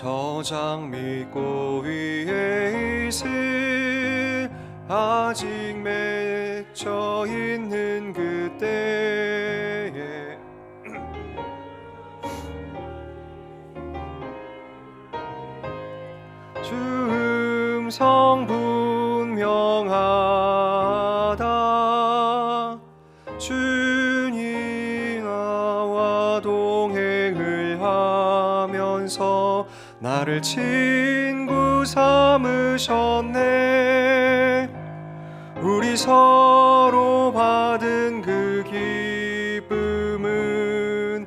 저장 믿고 위에 있을 아직 맺혀 있는 그때에. 주 음성 분명하 나를 친구 삼으셨네. 우리 서로 받은 그 기쁨은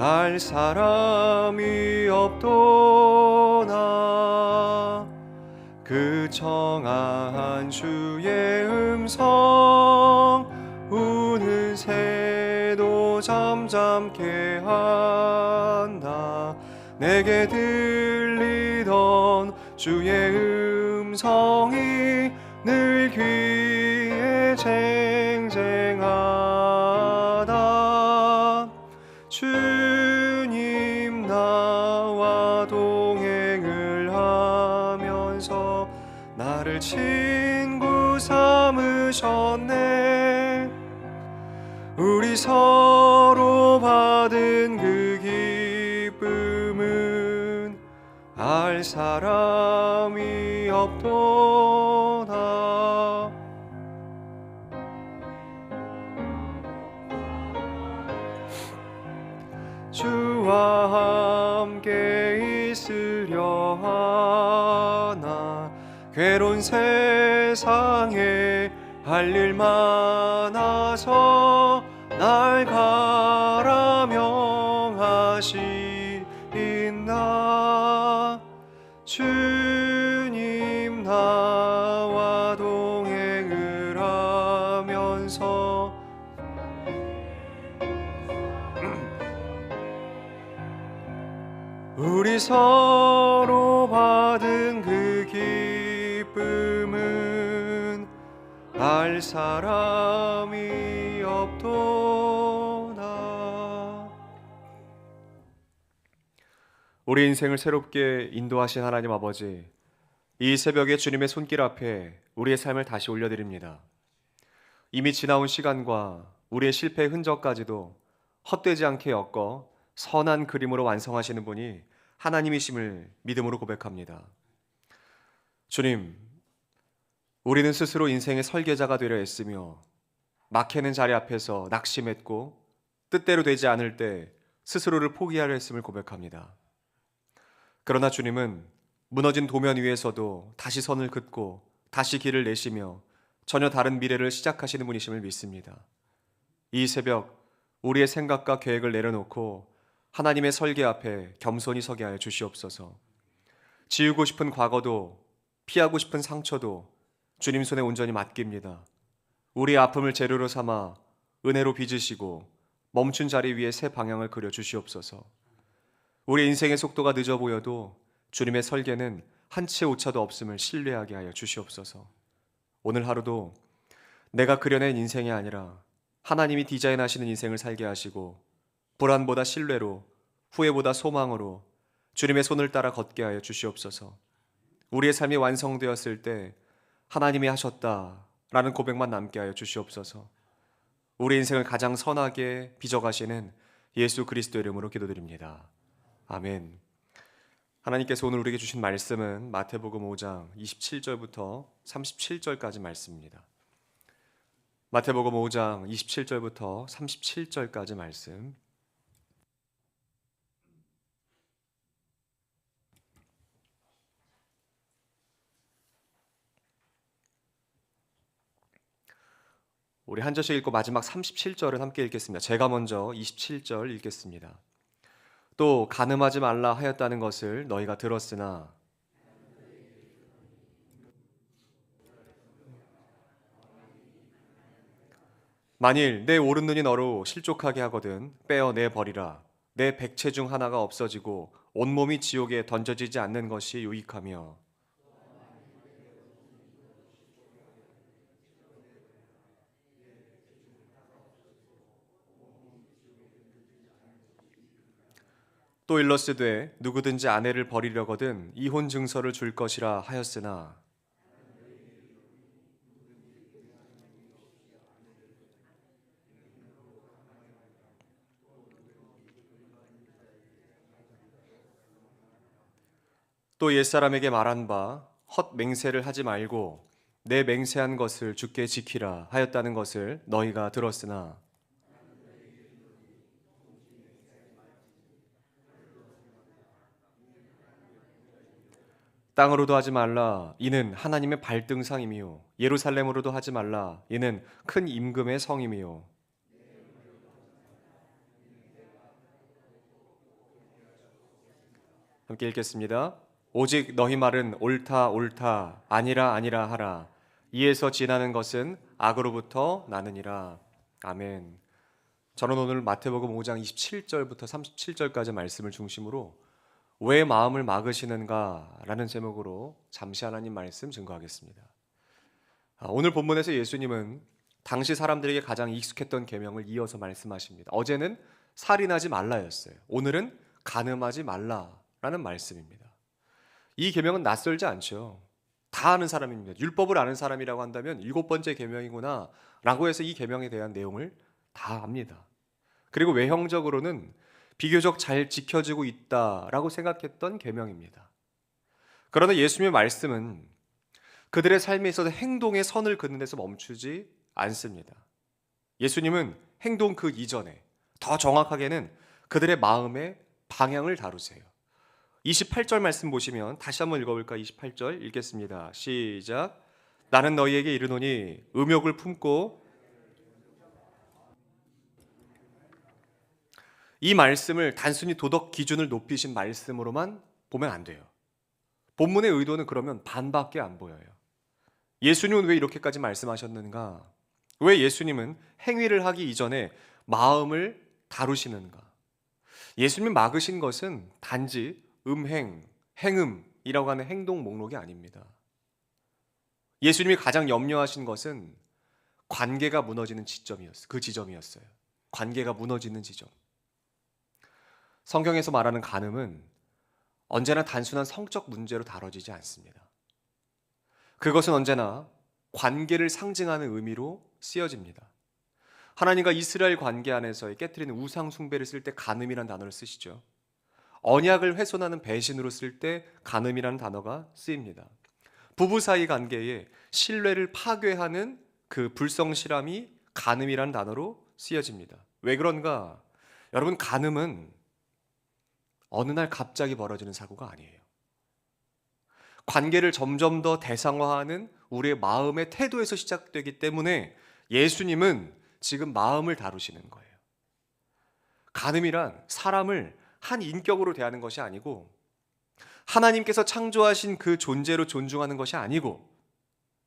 알 사람이 없도다 그 청아한 주의 음성 우는 새도 잠잠케 한다. 내게 들리던 주의 음성이 늘 귀에 쟁쟁하다. 주님 나와 동행을 하면서 나를 친구 삼으셨네. 우리 서로 받은 그 기쁨은 알 사람이 없 도다 주와 함께 있으려 하나 괴로운 세상에 할 일 많아서 날 가라 명하시나? 주 우리 서로 받은 그 기쁨은 알 사람이 없도다. 우리 인생을 새롭게 인도하신 하나님 아버지, 이 새벽에 주님의 손길 앞에 우리의 삶을 다시 올려드립니다. 이미 지나온 시간과 우리의 실패의 흔적까지도 헛되지 않게 엮어 선한 그림으로 완성하시는 분이 하나님이심을 믿음으로 고백합니다. 주님, 우리는 스스로 인생의 설계자가 되려 애쓰며 막히는 자리 앞에서 낙심했고 뜻대로 되지 않을 때 스스로를 포기하려 했음을 고백합니다. 그러나 주님은 무너진 도면 위에서도 다시 선을 긋고 다시 길을 내시며 전혀 다른 미래를 시작하시는 분이심을 믿습니다. 이 새벽 우리의 생각과 계획을 내려놓고 하나님의 설계 앞에 겸손히 서게 하여 주시옵소서. 지우고 싶은 과거도 피하고 싶은 상처도 주님 손에 온전히 맡깁니다. 우리의 아픔을 재료로 삼아 은혜로 빚으시고 멈춘 자리 위에 새 방향을 그려 주시옵소서. 우리 인생의 속도가 늦어 보여도 주님의 설계는 한 치의 오차도 없음을 신뢰하게 하여 주시옵소서. 오늘 하루도 내가 그려낸 인생이 아니라 하나님이 디자인하시는 인생을 살게 하시고 불안보다 신뢰로 후회보다 소망으로 주님의 손을 따라 걷게 하여 주시옵소서. 우리의 삶이 완성되었을 때 하나님이 하셨다라는 고백만 남게 하여 주시옵소서. 우리 인생을 가장 선하게 빚어가시는 예수 그리스도 이름으로 기도드립니다. 아멘. 하나님께서 오늘 우리에게 주신 말씀은 마태복음 5장 27절부터 37절까지 말씀입니다. 마태복음 5장 27절부터 37절까지 말씀. 우리 한 절씩 읽고 마지막 37절은 함께 읽겠습니다. 제가 먼저 27절 읽겠습니다. 또 가늠하지 말라 하였다는 것을 너희가 들었으나 만일 내 오른 눈이 너로 실족하게 하거든 빼어 내 버리라 내 백체 중 하나가 없어지고 온몸이 지옥에 던져지지 않는 것이 유익하며 또 일러스되 누구든지 아내를 버리려거든 이혼 증서를 줄 것이라 하였으나. 또 옛사람에게 말한 바 헛 맹세를 하지 말고 내 맹세한 것을 주께 지키라 하였다는 것을 너희가 들었으나 땅으로도 하지 말라. 이는 하나님의 발등상이미요. 예루살렘으로도 하지 말라. 이는 큰 임금의 성이미요. 함께 읽겠습니다. 오직 너희 말은 옳다 옳다. 아니라 아니라 하라. 이에서 지나는 것은 악으로부터 나느니라. 아멘. 저는 오늘 마태복음 5장 27절부터 37절까지 말씀을 중심으로 왜 마음을 막으시는가라는 제목으로 잠시 하나님 말씀 증거하겠습니다. 아, 오늘 본문에서 예수님은 당시 사람들에게 가장 익숙했던 계명을 이어서 말씀하십니다. 어제는 살인하지 말라였어요. 오늘은 간음하지 말라라는 말씀입니다. 이 계명은 낯설지 않죠. 다 아는 사람입니다. 율법을 아는 사람이라고 한다면 일곱 번째 계명이구나라고 해서 이 계명에 대한 내용을 다 압니다. 그리고 외형적으로는 비교적 잘 지켜지고 있다라고 생각했던 계명입니다. 그러나 예수님의 말씀은 그들의 삶에 있어서 행동의 선을 긋는 데서 멈추지 않습니다. 예수님은 행동 그 이전에 더 정확하게는 그들의 마음의 방향을 다루세요. 28절 말씀 보시면 다시 한번 읽어볼까? 28절 읽겠습니다. 시작. 나는 너희에게 이르노니 음욕을 품고 이 말씀을 단순히 도덕 기준을 높이신 말씀으로만 보면 안 돼요. 본문의 의도는 그러면 반밖에 안 보여요. 예수님은 왜 이렇게까지 말씀하셨는가? 왜 예수님은 행위를 하기 이전에 마음을 다루시는가? 예수님이 막으신 것은 단지 음행, 행음이라고 하는 행동 목록이 아닙니다. 예수님이 가장 염려하신 것은 관계가 무너지는 지점이었어요. 그 지점이었어요. 관계가 무너지는 지점. 성경에서 말하는 간음은 언제나 단순한 성적 문제로 다뤄지지 않습니다. 그것은 언제나 관계를 상징하는 의미로 쓰여집니다. 하나님과 이스라엘 관계 안에서의 깨뜨리는 우상 숭배를 쓸 때 간음이라는 단어를 쓰시죠. 언약을 훼손하는 배신으로 쓸 때 간음이라는 단어가 쓰입니다. 부부 사이 관계에 신뢰를 파괴하는 그 불성실함이 간음이라는 단어로 쓰여집니다. 왜 그런가? 여러분 간음은 어느 날 갑자기 벌어지는 사고가 아니에요. 관계를 점점 더 대상화하는 우리의 마음의 태도에서 시작되기 때문에 예수님은 지금 마음을 다루시는 거예요. 간음이란 사람을 한 인격으로 대하는 것이 아니고 하나님께서 창조하신 그 존재로 존중하는 것이 아니고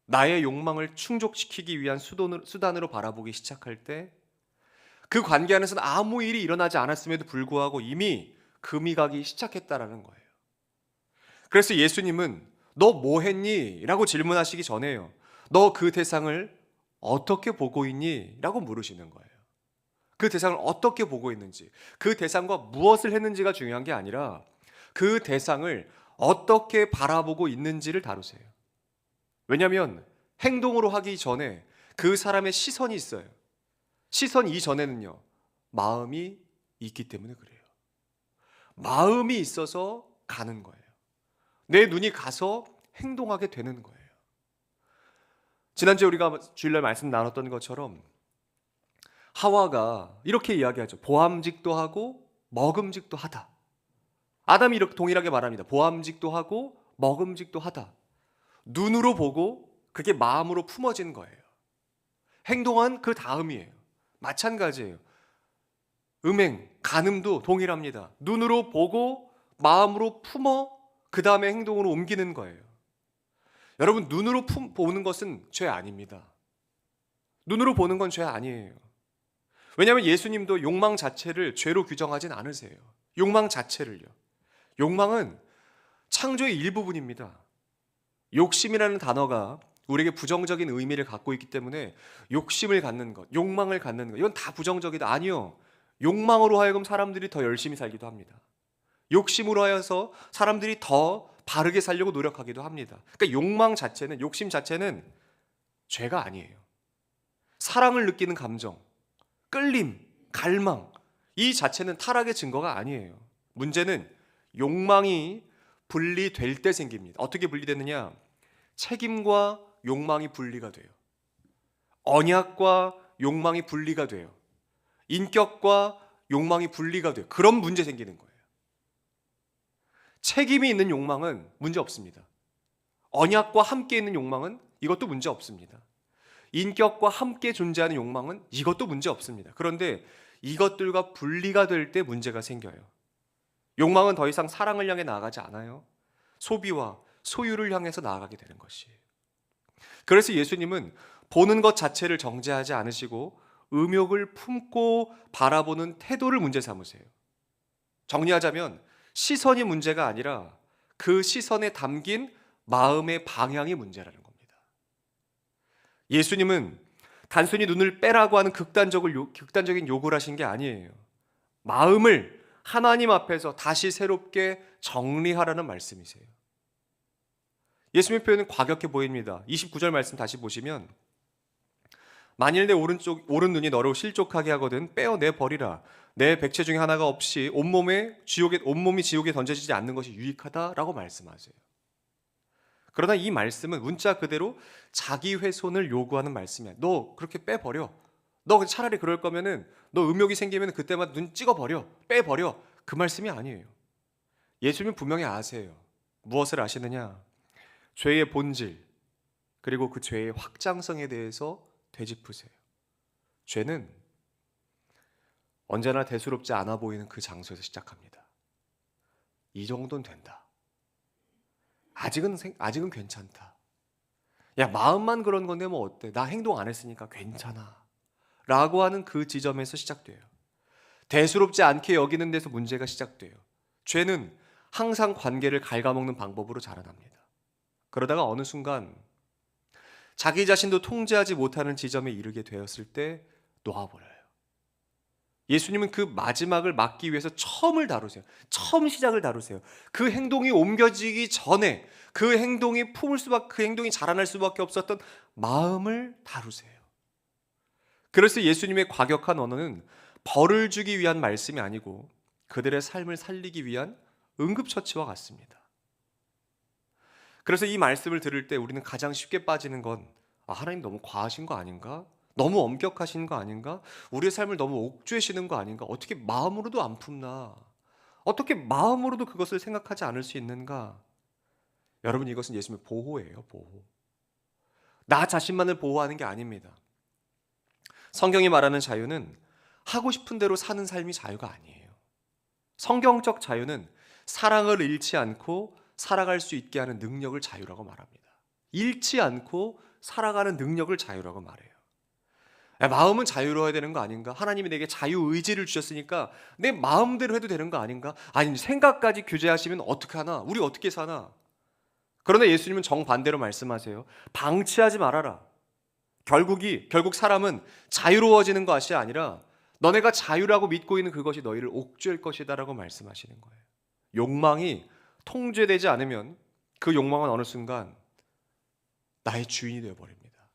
나의 욕망을 충족시키기 위한 수단으로 바라보기 시작할 때 그 관계 안에서는 아무 일이 일어나지 않았음에도 불구하고 이미 금이 가기 시작했다라는 거예요. 그래서 예수님은 너 뭐 했니? 라고 질문하시기 전에요. 너 그 대상을 어떻게 보고 있니? 라고 물으시는 거예요. 그 대상을 어떻게 보고 있는지, 그 대상과 무엇을 했는지가 중요한 게 아니라 그 대상을 어떻게 바라보고 있는지를 다루세요. 왜냐하면 행동으로 하기 전에 그 사람의 시선이 있어요. 시선 이전에는요. 마음이 있기 때문에 그래요. 마음이 있어서 가는 거예요. 내 눈이 가서 행동하게 되는 거예요. 지난주에 우리가 주일날 말씀 나눴던 것처럼 하와가 이렇게 이야기하죠. 보암직도 하고 먹음직도 하다. 아담이 이렇게 동일하게 말합니다. 보암직도 하고 먹음직도 하다. 눈으로 보고 그게 마음으로 품어진 거예요. 행동한 그 다음이에요. 마찬가지예요. 음행, 간음도 동일합니다. 눈으로 보고 마음으로 품어 그 다음에 행동으로 옮기는 거예요. 여러분 눈으로 품, 보는 것은 죄 아닙니다. 눈으로 보는 건 죄 아니에요. 왜냐하면 예수님도 욕망 자체를 죄로 규정하진 않으세요. 욕망 자체를요. 욕망은 창조의 일부분입니다. 욕심이라는 단어가 우리에게 부정적인 의미를 갖고 있기 때문에 욕심을 갖는 것, 욕망을 갖는 것, 이건 다 부정적이다. 아니요. 욕망으로 하여금 사람들이 더 열심히 살기도 합니다. 욕심으로 하여서 사람들이 더 바르게 살려고 노력하기도 합니다. 그러니까 욕망 자체는, 욕심 자체는 죄가 아니에요. 사랑을 느끼는 감정, 끌림, 갈망, 이 자체는 타락의 증거가 아니에요. 문제는 욕망이 분리될 때 생깁니다. 어떻게 분리되느냐? 책임과 욕망이 분리가 돼요. 언약과 욕망이 분리가 돼요. 인격과 욕망이 분리가 돼요. 그런 문제 생기는 거예요. 책임이 있는 욕망은 문제 없습니다. 언약과 함께 있는 욕망은 이것도 문제 없습니다. 인격과 함께 존재하는 욕망은 이것도 문제 없습니다. 그런데 이것들과 분리가 될 때 문제가 생겨요. 욕망은 더 이상 사랑을 향해 나아가지 않아요. 소비와 소유를 향해서 나아가게 되는 것이에요. 그래서 예수님은 보는 것 자체를 정죄하지 않으시고 음욕을 품고 바라보는 태도를 문제 삼으세요. 정리하자면 시선이 문제가 아니라 그 시선에 담긴 마음의 방향이 문제라는 겁니다. 예수님은 단순히 눈을 빼라고 하는 극단적을, 극단적인 요구를 하신 게 아니에요. 마음을 하나님 앞에서 다시 새롭게 정리하라는 말씀이세요. 예수님의 표현은 과격해 보입니다. 29절 말씀 다시 보시면 만일 내 오른쪽 오른 눈이 너를 실족하게 하거든 빼어내 버리라. 내 백체 중에 하나가 없이 온몸에 지옥에 온몸이 지옥에 던져지지 않는 것이 유익하다라고 말씀하세요. 그러나 이 말씀은 문자 그대로 자기 훼손을 요구하는 말씀이야. 너 그렇게 빼 버려. 너 차라리 그럴 거면은 너 음욕이 생기면 그때마다 눈 찍어 버려. 빼 버려. 그 말씀이 아니에요. 예수님은 분명히 아세요. 무엇을 아시느냐? 죄의 본질 그리고 그 죄의 확장성에 대해서 되짚으세요. 죄는 언제나 대수롭지 않아 보이는 그 장소에서 시작합니다. 이 정도는 된다. 아직은 생- 아직은 괜찮다. 야 마음만 그런 건데 뭐 어때? 나 행동 안 했으니까 괜찮아. 라고 하는 그 지점에서 시작돼요. 대수롭지 않게 여기는 데서 문제가 시작돼요. 죄는 항상 관계를 갉아먹는 방법으로 자라납니다. 그러다가 어느 순간 자기 자신도 통제하지 못하는 지점에 이르게 되었을 때 놓아버려요. 예수님은 그 마지막을 막기 위해서 처음을 다루세요. 처음 시작을 다루세요. 그 행동이 옮겨지기 전에 그 행동이 품을 수밖에 그 행동이 자라날 수밖에 없었던 마음을 다루세요. 그래서 예수님의 과격한 언어는 벌을 주기 위한 말씀이 아니고 그들의 삶을 살리기 위한 응급처치와 같습니다. 그래서 이 말씀을 들을 때 우리는 가장 쉽게 빠지는 건 아, 하나님 너무 과하신 거 아닌가? 너무 엄격하신 거 아닌가? 우리의 삶을 너무 옥죄시는 거 아닌가? 어떻게 마음으로도 안 품나? 어떻게 마음으로도 그것을 생각하지 않을 수 있는가? 여러분 이것은 예수님의 보호예요, 보호. 나 자신만을 보호하는 게 아닙니다. 성경이 말하는 자유는 하고 싶은 대로 사는 삶이 자유가 아니에요. 성경적 자유는 사랑을 잃지 않고 살아갈 수 있게 하는 능력을 자유라고 말합니다. 잃지 않고 살아가는 능력을 자유라고 말해요. 야, 마음은 자유로워야 되는 거 아닌가? 하나님이 내게 자유 의지를 주셨으니까 내 마음대로 해도 되는 거 아닌가? 아니 생각까지 규제하시면 어떻게 하나? 우리 어떻게 사나? 그러나 예수님은 정반대로 말씀하세요. 방치하지 말아라. 결국이 결국 사람은 자유로워지는 것이 아니라 너네가 자유라고 믿고 있는 그것이 너희를 옥죄할 것이다라고 말씀하시는 거예요. 욕망이 통제되지 않으면 그 욕망은 어느 순간 나의 주인이 되어 버립니다.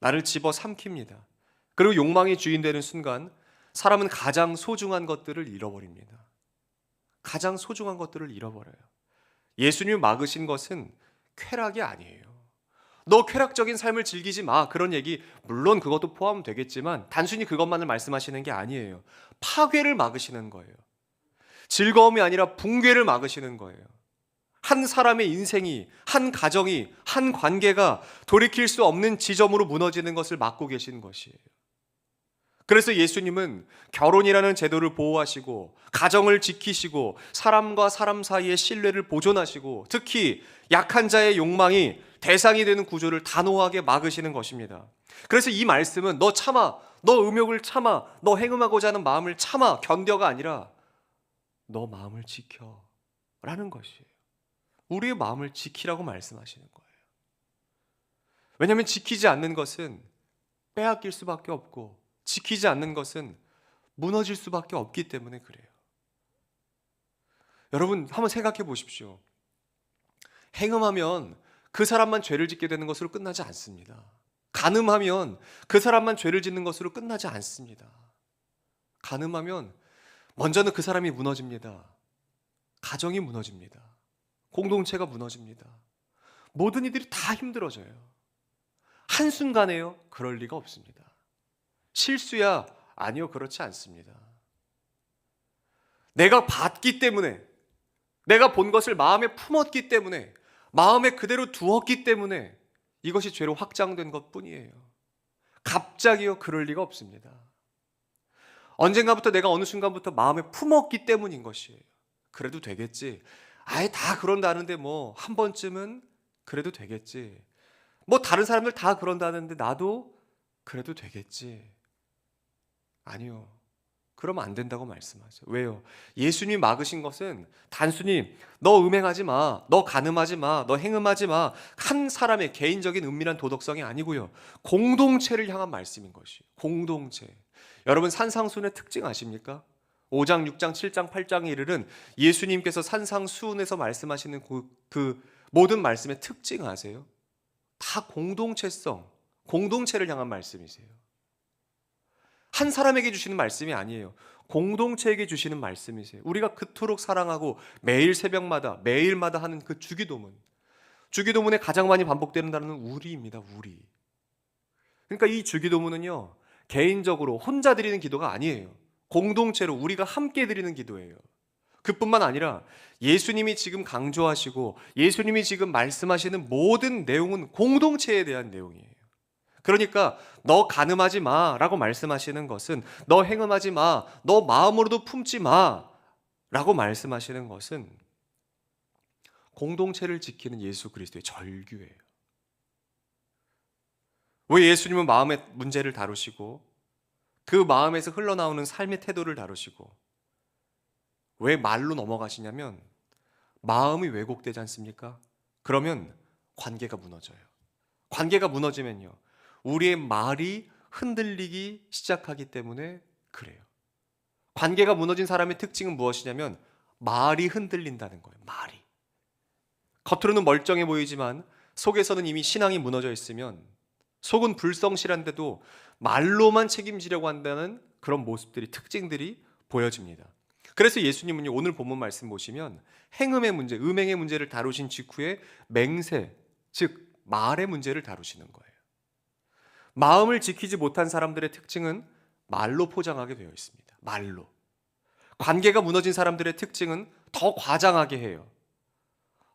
나를 집어 삼킵니다. 그리고 욕망의 주인 되는 순간 사람은 가장 소중한 것들을 잃어버립니다. 가장 소중한 것들을 잃어버려요. 예수님이 막으신 것은 쾌락이 아니에요. 너 쾌락적인 삶을 즐기지 마. 그런 얘기, 물론 그것도 포함되겠지만, 단순히 그것만을 말씀하시는 게 아니에요. 파괴를 막으시는 거예요. 즐거움이 아니라 붕괴를 막으시는 거예요. 한 사람의 인생이, 한 가정이, 한 관계가 돌이킬 수 없는 지점으로 무너지는 것을 막고 계신 것이에요. 그래서 예수님은 결혼이라는 제도를 보호하시고 가정을 지키시고 사람과 사람 사이의 신뢰를 보존하시고 특히 약한 자의 욕망이 대상이 되는 구조를 단호하게 막으시는 것입니다. 그래서 이 말씀은 너 참아, 너 음욕을 참아, 너 행음하고자 하는 마음을 참아, 견뎌가 아니라 너 마음을 지켜 라는 것이에요. 우리의 마음을 지키라고 말씀하시는 거예요. 왜냐하면 지키지 않는 것은 빼앗길 수밖에 없고 지키지 않는 것은 무너질 수밖에 없기 때문에 그래요. 여러분 한번 생각해 보십시오. 행음하면 그 사람만 죄를 짓게 되는 것으로 끝나지 않습니다. 간음하면 그 사람만 죄를 짓는 것으로 끝나지 않습니다. 간음하면 먼저는 그 사람이 무너집니다. 가정이 무너집니다. 공동체가 무너집니다. 모든 이들이 다 힘들어져요. 한순간에요? 그럴 리가 없습니다. 실수야? 아니요, 그렇지 않습니다. 내가 봤기 때문에, 내가 본 것을 마음에 품었기 때문에, 마음에 그대로 두었기 때문에 이것이 죄로 확장된 것 뿐이에요. 갑자기요, 그럴 리가 없습니다. 언젠가부터 내가 어느 순간부터 마음에 품었기 때문인 것이에요. 그래도 되겠지. 아예 다 그런다는데 뭐 한 번쯤은 그래도 되겠지. 뭐 다른 사람들 다 그런다는데 나도 그래도 되겠지. 아니요. 그러면 안 된다고 말씀하세요. 왜요? 예수님 막으신 것은 단순히 너 음행하지 마, 너 간음하지 마, 너 행음하지 마. 한 사람의 개인적인 은밀한 도덕성이 아니고요. 공동체를 향한 말씀인 것이에요. 공동체. 여러분 산상순의 특징 아십니까? 5장, 6장, 7장, 8장에 이르는 예수님께서 산상수훈에서 말씀하시는 그, 그 모든 말씀의 특징 아세요? 다 공동체성, 공동체를 향한 말씀이세요. 한 사람에게 주시는 말씀이 아니에요. 공동체에게 주시는 말씀이세요. 우리가 그토록 사랑하고 매일 새벽마다 매일마다 하는 그 주기도문. 주기도문에 가장 많이 반복되는 단어는 우리입니다. 우리. 그러니까 이 주기도문은요. 개인적으로 혼자 드리는 기도가 아니에요. 공동체로 우리가 함께 드리는 기도예요. 그뿐만 아니라 예수님이 지금 강조하시고 예수님이 지금 말씀하시는 모든 내용은 공동체에 대한 내용이에요. 그러니까 너 간음하지 마라고 말씀하시는 것은 너 행음하지 마, 너 마음으로도 품지 마라고 말씀하시는 것은 공동체를 지키는 예수 그리스도의 절규예요. 왜 예수님은 마음의 문제를 다루시고 그 마음에서 흘러나오는 삶의 태도를 다루시고 왜 말로 넘어가시냐면 마음이 왜곡되지 않습니까? 그러면 관계가 무너져요. 관계가 무너지면요. 우리의 말이 흔들리기 시작하기 때문에 그래요. 관계가 무너진 사람의 특징은 무엇이냐면 말이 흔들린다는 거예요. 말이. 겉으로는 멀쩡해 보이지만 속에서는 이미 신앙이 무너져 있으면 속은 불성실한데도 말로만 책임지려고 한다는 그런 모습들이 특징들이 보여집니다. 그래서 예수님은요 오늘 본문 말씀 보시면 행음의 문제, 음행의 문제를 다루신 직후에 맹세, 즉 말의 문제를 다루시는 거예요. 마음을 지키지 못한 사람들의 특징은 말로 포장하게 되어 있습니다. 말로. 관계가 무너진 사람들의 특징은 더 과장하게 해요.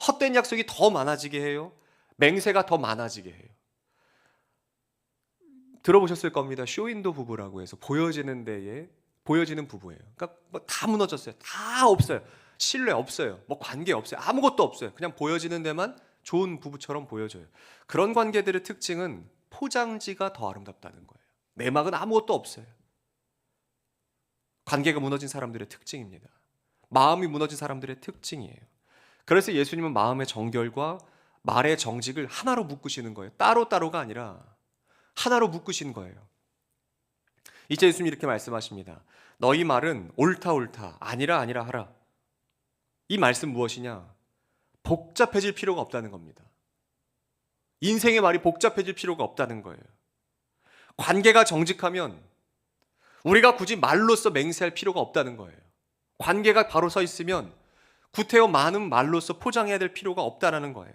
헛된 약속이 더 많아지게 해요. 맹세가 더 많아지게 해요. 들어보셨을 겁니다. 쇼윈도 부부라고 해서 보여지는 데에 보여지는 부부예요. 그러니까 뭐 다 무너졌어요. 다 없어요. 신뢰 없어요. 뭐 관계 없어요. 아무것도 없어요. 그냥 보여지는 데만 좋은 부부처럼 보여져요. 그런 관계들의 특징은 포장지가 더 아름답다는 거예요. 내막은 아무것도 없어요. 관계가 무너진 사람들의 특징입니다. 마음이 무너진 사람들의 특징이에요. 그래서 예수님은 마음의 정결과 말의 정직을 하나로 묶으시는 거예요. 따로따로가 아니라 하나로 묶으신 거예요. 이제 예수님이 이렇게 말씀하십니다. 너희 말은 옳다 옳다 아니라 아니라 하라. 이 말씀 무엇이냐? 복잡해질 필요가 없다는 겁니다. 인생의 말이 복잡해질 필요가 없다는 거예요. 관계가 정직하면 우리가 굳이 말로써 맹세할 필요가 없다는 거예요. 관계가 바로 서 있으면 구태여 많은 말로써 포장해야 될 필요가 없다라는 거예요.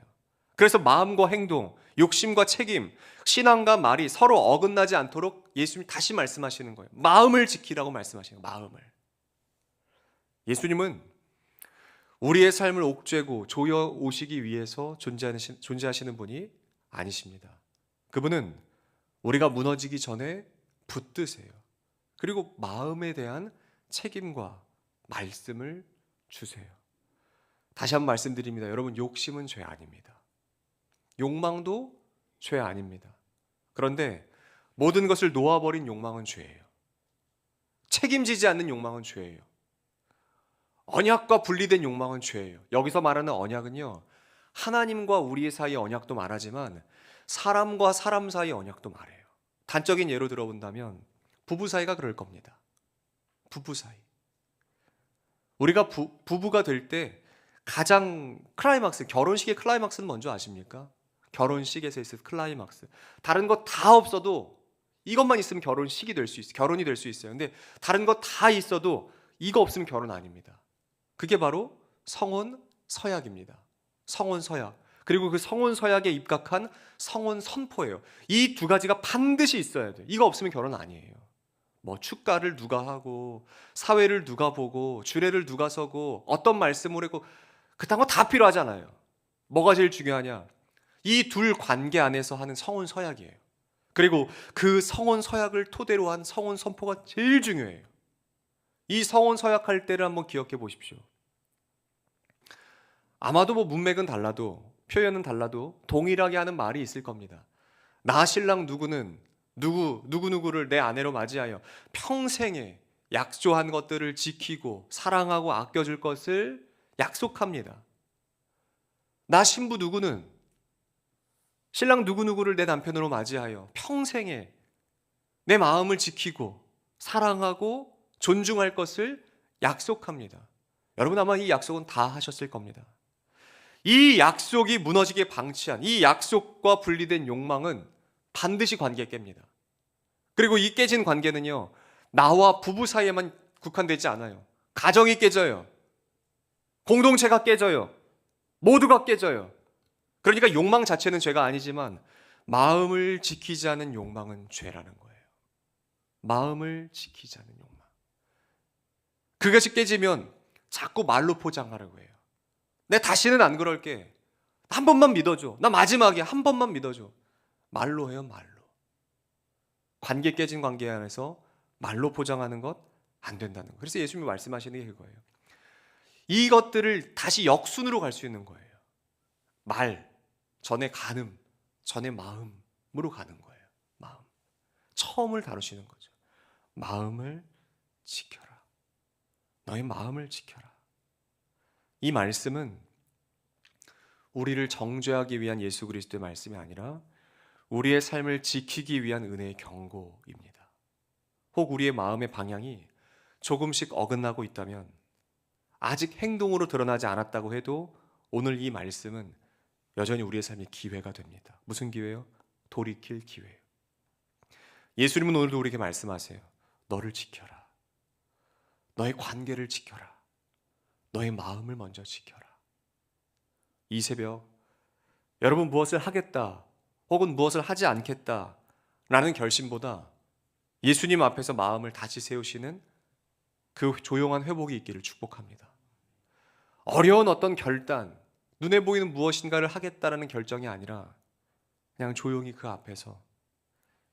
그래서 마음과 행동, 욕심과 책임, 신앙과 말이 서로 어긋나지 않도록 예수님 다시 말씀하시는 거예요. 마음을 지키라고 말씀하시는 거예요. 마음을. 예수님은 우리의 삶을 옥죄고 조여 오시기 위해서 존재하시는, 존재하시는 분이 아니십니다. 그분은 우리가 무너지기 전에 붙드세요. 그리고 마음에 대한 책임과 말씀을 주세요. 다시 한 번 말씀드립니다. 여러분, 욕심은 죄 아닙니다. 욕망도 죄 아닙니다. 그런데 모든 것을 놓아버린 욕망은 죄예요. 책임지지 않는 욕망은 죄예요. 언약과 분리된 욕망은 죄예요. 여기서 말하는 언약은요, 하나님과 우리 사이의 언약도 말하지만 사람과 사람 사이의 언약도 말해요. 단적인 예로 들어본다면 부부 사이가 그럴 겁니다. 부부 사이. 우리가 부, 부부가 될 때 가장 클라이막스, 결혼식의 클라이막스는 뭔지 아십니까? 결혼식에서 있을 클라이막스. 다른 거 다 없어도 이것만 있으면 결혼식이 될 수 있어요. 결혼이 될 수 있어요. 근데 다른 거 다 있어도 이거 없으면 결혼 아닙니다. 그게 바로 성혼 서약입니다. 성혼 서약. 그리고 그 성혼 서약에 입각한 성혼 선포예요. 이 두 가지가 반드시 있어야 돼요. 이거 없으면 결혼 아니에요. 뭐 축가를 누가 하고 사회를 누가 보고 주례를 누가 서고 어떤 말씀을 하고 그딴 거 다 필요하잖아요. 뭐가 제일 중요하냐? 이 둘 관계 안에서 하는 성혼 서약이에요. 그리고 그 성혼 서약을 토대로 한 성혼 선포가 제일 중요해요. 이 성혼 서약할 때를 한번 기억해 보십시오. 아마도 뭐 문맥은 달라도 표현은 달라도 동일하게 하는 말이 있을 겁니다. 나 신랑 누구는 누구 누구 누구를 내 아내로 맞이하여 평생에 약조한 것들을 지키고 사랑하고 아껴줄 것을 약속합니다. 나 신부 누구는 신랑 누구 누구를 내 남편으로 맞이하여 평생에 내 마음을 지키고 사랑하고 존중할 것을 약속합니다. 여러분 아마 이 약속은 다 하셨을 겁니다. 이 약속이 무너지게 방치한 이 약속과 분리된 욕망은 반드시 관계에 깹니다. 그리고 이 깨진 관계는요, 나와 부부 사이에만 국한되지 않아요. 가정이 깨져요. 공동체가 깨져요. 모두가 깨져요. 그러니까 욕망 자체는 죄가 아니지만 마음을 지키지 않은 욕망은 죄라는 거예요. 마음을 지키지 않은 욕망. 그것이 깨지면 자꾸 말로 포장하려고 해요. 내 다시는 안 그럴게. 한 번만 믿어줘. 나 마지막에 한 번만 믿어줘. 말로 해요, 말로. 관계 깨진 관계 안에서 말로 포장하는 것 안 된다는 거. 그래서 예수님이 말씀하시는 게 그거예요. 이것들을 다시 역순으로 갈 수 있는 거예요. 말, 전에 간음, 전에 마음으로 가는 거예요. 마음. 처음을 다루시는 거죠. 마음을 지켜라. 너의 마음을 지켜라. 이 말씀은 우리를 정죄하기 위한 예수 그리스도의 말씀이 아니라 우리의 삶을 지키기 위한 은혜의 경고입니다. 혹 우리의 마음의 방향이 조금씩 어긋나고 있다면 아직 행동으로 드러나지 않았다고 해도 오늘 이 말씀은 여전히 우리의 삶의 기회가 됩니다. 무슨 기회요? 돌이킬 기회예요. 예수님은 오늘도 우리에게 말씀하세요. 너를 지켜라. 너의 관계를 지켜라. 너의 마음을 먼저 지켜라. 이 새벽 여러분 무엇을 하겠다 혹은 무엇을 하지 않겠다 라는 결심보다 예수님 앞에서 마음을 다시 세우시는 그 조용한 회복이 있기를 축복합니다. 어려운 어떤 결단, 눈에 보이는 무엇인가를 하겠다라는 결정이 아니라 그냥 조용히 그 앞에서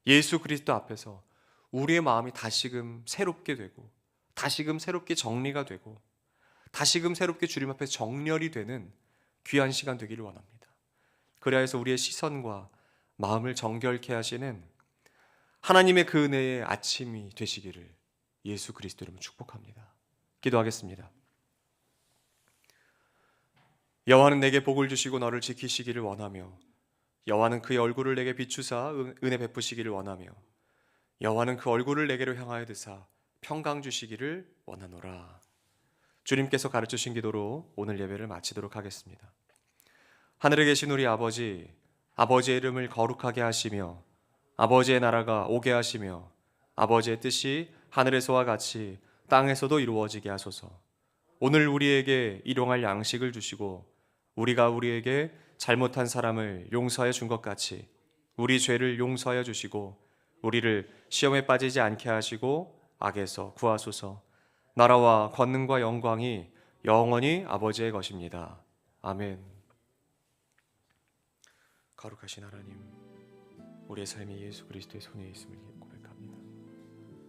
예수 그리스도 앞에서 우리의 마음이 다시금 새롭게 되고 다시금 새롭게 정리가 되고 다시금 새롭게 주님 앞에 정렬이 되는 귀한 시간 되기를 원합니다. 그래야 해서 우리의 시선과 마음을 정결케 하시는 하나님의 그 은혜의 아침이 되시기를 예수 그리스도 이름으로 축복합니다. 기도하겠습니다. 여호와는 내게 복을 주시고 너를 지키시기를 원하며 여호와는 그의 얼굴을 내게 비추사 은혜 베푸시기를 원하며 여호와는 그 얼굴을 내게로 향하여 드사 평강 주시기를 원하노라. 주님께서 가르쳐 주신 기도로 오늘 예배를 마치도록 하겠습니다. 하늘에 계신 우리 아버지, 아버지의 이름을 거룩하게 하시며 아버지의 나라가 오게 하시며 아버지의 뜻이 하늘에서와 같이 땅에서도 이루어지게 하소서. 오늘 우리에게 일용할 양식을 주시고 우리가 우리에게 잘못한 사람을 용서하여 준것 같이 우리 죄를 용서하여 주시고 우리를 시험에 빠지지 않게 하시고 악에서 구하소서. 나라와 권능과 영광이 영원히 아버지의 것입니다. 아멘. 거룩하신 하나님, 우리의 삶이 예수 그리스도의 손에 있음을